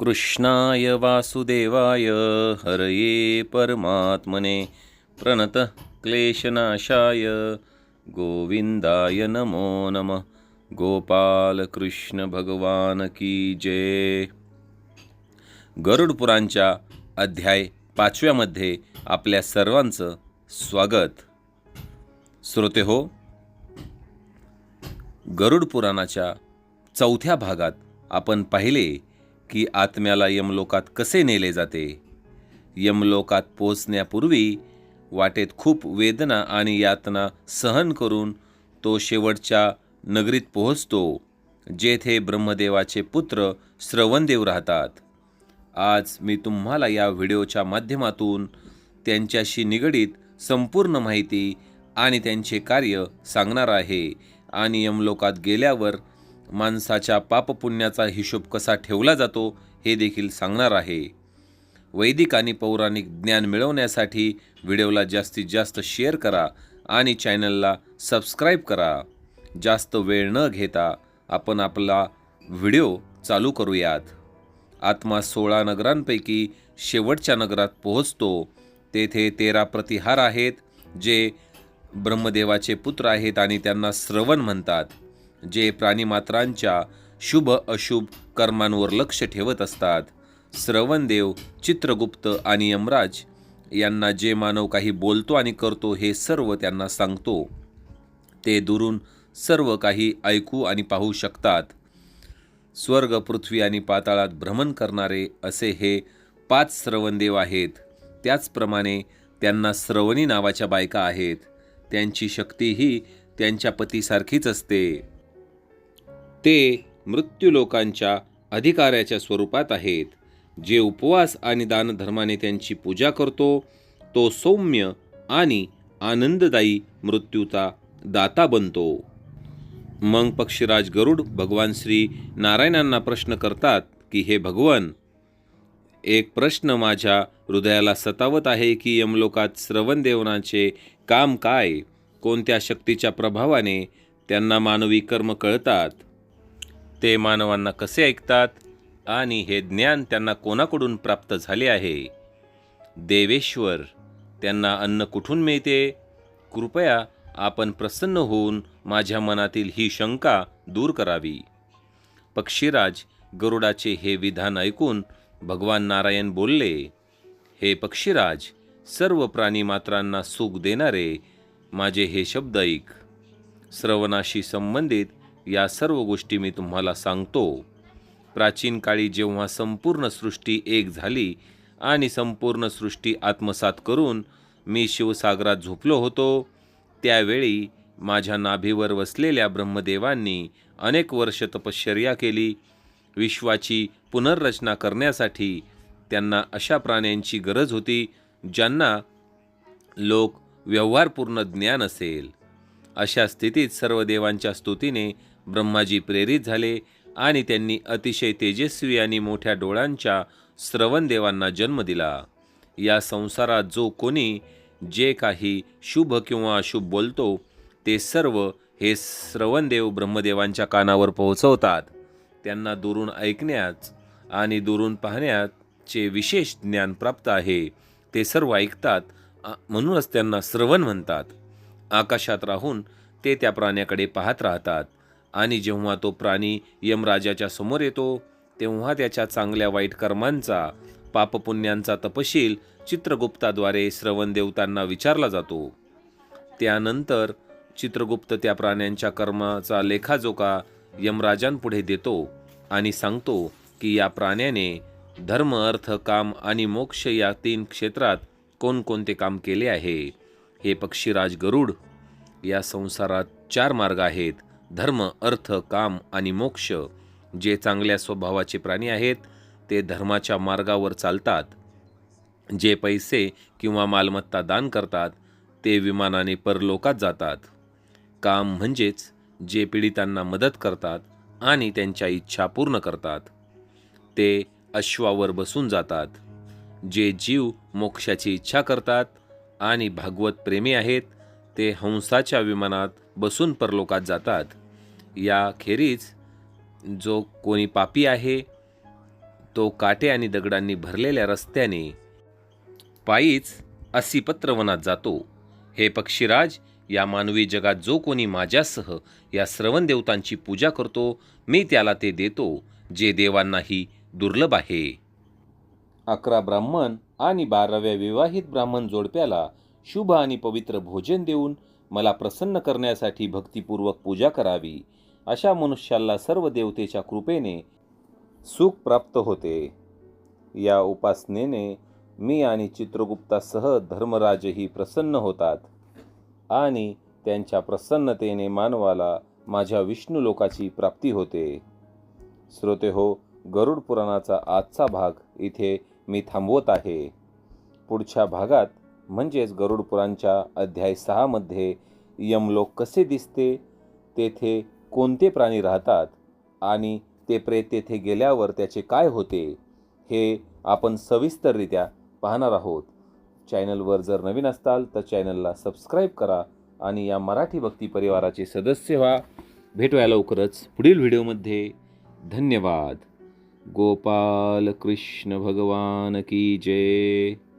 कृष्णाय वासुदेवाय हरये परमात्मने। प्रणत क्लेशनाशाय गोविंदाय नमो नमः। गोपालकृष्ण भगवान की जय। गरुडपुरांच्या अध्याय पाचव्यामध्ये आपल्या सर्वांचं स्वागत। श्रोते हो गरुड पुराणाच्या चौथ्या भागात आपण पाहिले की आत्म्याला यमलोकात कसे नेले जाते? यमलोकात पोहोचण्यापूर्वी वाटेत खूप वेदना आणि यातना सहन करून तो शेवटच्या नगरीत पोहोचतो जेथे ब्रह्मदेवाचे पुत्र श्रवणदेव राहतात. आज मी तुम्हाला या व्हिडिओच्या माध्यमातून त्यांच्याशी निगडीत संपूर्ण माहिती आणि त्यांचे कार्य सांगणार आहे आणि यमलोकात गेल्यावर माणसाच्या पापपुण्याचा हिशोब कसा ठेवला जातो हे देखील सांगणार आहे. वैदिक आणि पौराणिक ज्ञान मिळवण्यासाठी व्हिडिओला जास्तीत जास्त शेअर करा आणि चॅनलला सबस्क्राईब करा. जास्त वेळ न घेता आपण आपला व्हिडिओ चालू करूयात. आत्मा सोळा नगरांपैकी शेवटच्या नगरात पोहोचतो. तेथे तेरा प्रतिहार आहेत जे ब्रह्मदेवाचे पुत्र आहेत आणि त्यांना श्रवण म्हणतात. जे प्राणीमात्रांच्या शुभ अशुभ कर्मांवर लक्ष ठेवत असतात. श्रवणदेव चित्रगुप्त आणि यमराज यांना जे मानव काही बोलतो आणि करतो हे सर्व त्यांना सांगतो. ते दुरून सर्व काही ऐकू आणि पाहू शकतात. स्वर्ग पृथ्वी आणि पाताळात भ्रमण करणारे असे हे पाच श्रवणदेव आहेत. त्याचप्रमाणे त्यांना श्रवणी नावाच्या बायका आहेत. त्यांची शक्तीही त्यांच्या पतीसारखीच असते. ते मृत्यूलोकांच्या अधिकाऱ्याच्या स्वरूपात आहेत. जे उपवास आणि दानधर्माने त्यांची पूजा करतो तो सौम्य आणि आनंददायी मृत्यूचा दाता बनतो. मग पक्षीराज गरुड भगवान श्री नारायणांना प्रश्न करतात की हे भगवन एक प्रश्न माझ्या हृदयाला सतावत आहे की यमलोकात श्रवणदेवनाचे काम काय? कोणत्या शक्तीच्या प्रभावाने त्यांना मानवी कर्म कळतात? ते मानवांना कसे ऐकतात आणि हे ज्ञान त्यांना कोणाकडून प्राप्त झाले आहे? देवेश्वर त्यांना अन्न कुठून मिळते? कृपया आपण प्रसन्न होऊन माझ्या मनातील ही शंका दूर करावी. पक्षीराज गरुडाचे हे विधान ऐकून भगवान नारायण बोलले हे पक्षीराज सर्व प्राणीमात्रांना सुख देणारे माझे हे शब्द ऐक. श्रवणाशी संबंधित या सर्व गोष्टी मी तुम्हाला सांगतो. प्राचीन काळी जेव्हा संपूर्ण सृष्टी एक झाली आणि संपूर्ण सृष्टी आत्मसात करून मी शिवसागरात झोपलो होतो त्यावेळी माझ्या नाभीवर वसलेल्या ब्रह्मदेवांनी अनेक वर्ष तपश्चर्या केली. विश्वाची पुनर्रचना करण्यासाठी त्यांना अशा प्राण्यांची गरज होती ज्यांना लोक व्यवहारपूर्ण ज्ञान असेल. अशा स्थितीत सर्व देवांच्या स्तुतीने ब्रह्माजी प्रेरित झाले आणि त्यांनी अतिशय तेजस्वी आणि मोठ्या डोळ्यांच्या श्रवणदेवांना जन्म दिला. या संसारात जो कोणी जे काही शुभ किंवा अशुभ बोलतो ते सर्व हे श्रवणदेव ब्रह्मदेवांच्या कानावर पोहोचवतात. त्यांना दुरून ऐकण्याच आणि दुरून पाहण्याचे विशेष ज्ञान प्राप्त आहे. ते सर्व ऐकतात म्हणूनच त्यांना श्रवण म्हणतात. आकाशात राहून ते त्या प्राण्याकडे पाहत राहतात. आणि जेव्हा तो प्राणी यमराजाच्या समोर येतो तेव्हा त्याच्या चांगल्या वाईट कर्मांचा पापपुण्यांचा तपशील चित्रगुप्ताद्वारे श्रवण देवतांना विचारला जातो. त्यानंतर चित्रगुप्त त्या प्राण्यांच्या कर्माचा लेखाजोखा यमराजांपुढे देतो आणि सांगतो की या प्राण्याने धर्म अर्थ काम आणि मोक्ष या तीन क्षेत्रात कोणकोणते काम केले आहे? हे पक्षीराज गरुड या संसारात चार मार्ग आहेत. धर्म अर्थ काम आणि मोक्ष जे चांगल्या स्वभावाचे प्राणी आहेत ते धर्माच्या मार्गावर चालतात. जे पैसे किंवा मालमत्ता दान करतात ते विमानाने परलोकात जातात. काम म्हणजेच जे पीडितांना मदत करतात आणि त्यांच्या इच्छा पूर्ण करतात. ते अश्वावर बसून जातात. जे जीव मोक्षाची इच्छा करतात आणि भागवत प्रेमी आहेत ते हंसाच्या विमानात बसून परलोकात जातात. याखेरीज जो कोणी पापी आहे तो काटे आणि दगडांनी भरलेल्या रस्त्याने पायीच अस्सीपत्रवनात जातो. हे पक्षीराज या मानवी जगात जो कोणी माझ्यासह या श्रवण देवतांची पूजा करतो मी त्याला ते देतो जे देवांनाही दुर्लभ आहे. अकरा ब्राह्मण आणि बाराव्या विवाहित ब्राह्मण जोडप्याला शुभ आणि पवित्र भोजन देऊन मला प्रसन्न करण्यासाठी भक्तिपूर्वक पूजा करावी. अशा मनुष्याला सर्व देवतेच्या कृपेने सुख प्राप्त होते. या उपासनेने मी आणि चित्रगुप्तासह धर्मराजही प्रसन्न होतात आणि त्यांच्या प्रसन्नतेने मानवाला माझ्या विष्णू लोकाची प्राप्ती होते. श्रोते हो गरुड पुराणाचा आजचा भाग इथे मी थांबवत आहे. पुढच्या भागात म्हणजेच गरुड पुराणच्या अध्याय सहामध्ये यमलोक कसे दिसते? तेथे कोणते प्राणी राहतात आणि ते प्रेत तेथे गेल्यावर त्याचे काय होते हे आपण सविस्तररित्या पाहणार आहोत. चॅनलवर जर नवीन असताल तर चॅनलला सबस्क्राईब करा आणि या मराठी भक्ती परिवाराचे सदस्य व्हा. भेटूया लवकरच पुढील व्हिडिओमध्ये. धन्यवाद. गोपाल कृष्ण भगवान की जय.